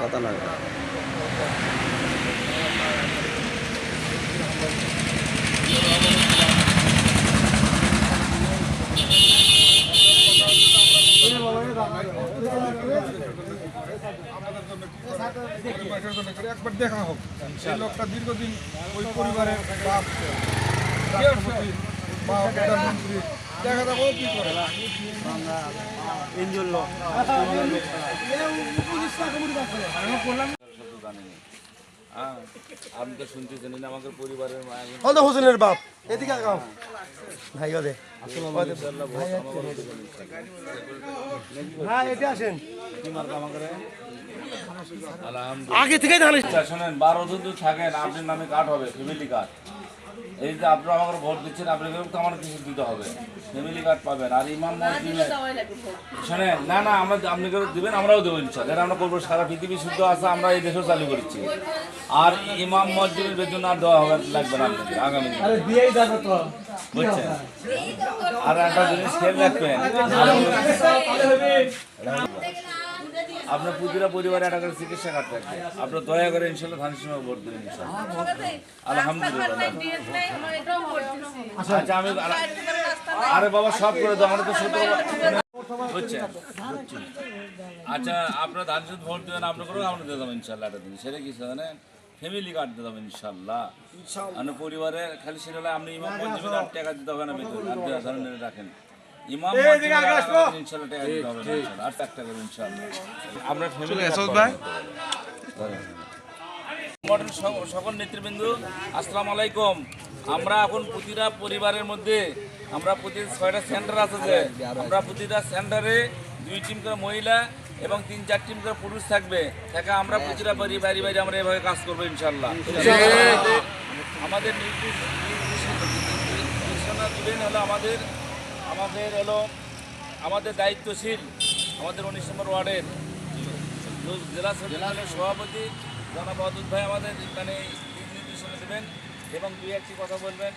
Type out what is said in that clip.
কথা হোক সেই লোকটা দীর্ঘদিন ওই পরিবারের বা প্রধানমন্ত্রী দেখা যাব কি করে আমি তো শুনতে জানি না আমাদের পরিবারের হোসেনের বাপ। এদিকে আগাও। ভাই ওদে এটা আসেন আগে থেকে জানিস আচ্ছা, শোনেন বারো দিন যদি থাকেন আপনার নামে কার্ড হবে ফ্যামিলি কার্ড এই যে আপনারা আমাকে ভোট দিচ্ছেন আপনাদেরও তো আমার কিছু দিতে হবে ফ্যামিলি কার্ড পাবেন আর ইমাম মসজিদে শোনেন না না আমরা আপনাকে দিবেন আমরাও দেবো ইনশাল্লাহ এটা আমরা করব সারা পৃথিবী শুদ্ধ আছে আমরা এই দেশেও চালু করেছি আর ইমাম মসজিদের বেতন আর দেওয়া হবে লাগবে না আপনাদের আগামী দিনে বুঝছেন আর একটা জিনিস খেয়াল রাখবেন আপনার প্রতিটা পরিবারে একটা করে চিকিৎসা কার্ড থাকবে। আপনার দয়া করে ইনশাল্লাহ ধানের সময় ভোট দেবেন ইনশাল্লাহ। আলহামদুলিল্লাহ। আচ্ছা আমি আরে বাবা সব করে দাও আমরা তো হচ্ছে আচ্ছা আপনার ধান শুধু ভোট দেবেন আপনার আপনাকেও আমরা দিয়ে দেবো ইনশাল্লাহ একটা দিন। সেটা কি জানেন? ফ্যামিলি কার্ড দিয়ে দেবো ইনশাল্লাহ। মানে পরিবারে খালি সেটা আপনি ইমাম টাকা দিতে হবে না বেতন আর রাখেন। ইমাম টাকা দিতে হবে আর টাকা ফ্যামিলি ভাই। সকল নেতৃবৃন্দ আসসালামু আলাইকুম। আমরা এখন প্রতিটা পরিবারের মধ্যে আমরা প্রতি ছয়টা সেন্টার আছে যে আমরা প্রতিটা সেন্টারে দুই টিম করে মহিলা এবং তিন চার টিম করে পুরুষ থাকবে। থেকে আমরা প্রতিটা বাড়ি বাড়ি বাড়ি আমরা এভাবে কাজ করব ইনশাল্লাহ। আমাদের নির্দেশ- নির্দেশ- নির্দেশনা দিবেন হলো আমাদের আমাদের হলো, আমাদের দায়িত্বশীল, আমাদের উনিশ নম্বর ওয়ার্ডের জেলা জেলার সভাপতি জনাব অদুত ভাই আমাদের মানে দেবেন এবং দুই একটি কথা বলবেন।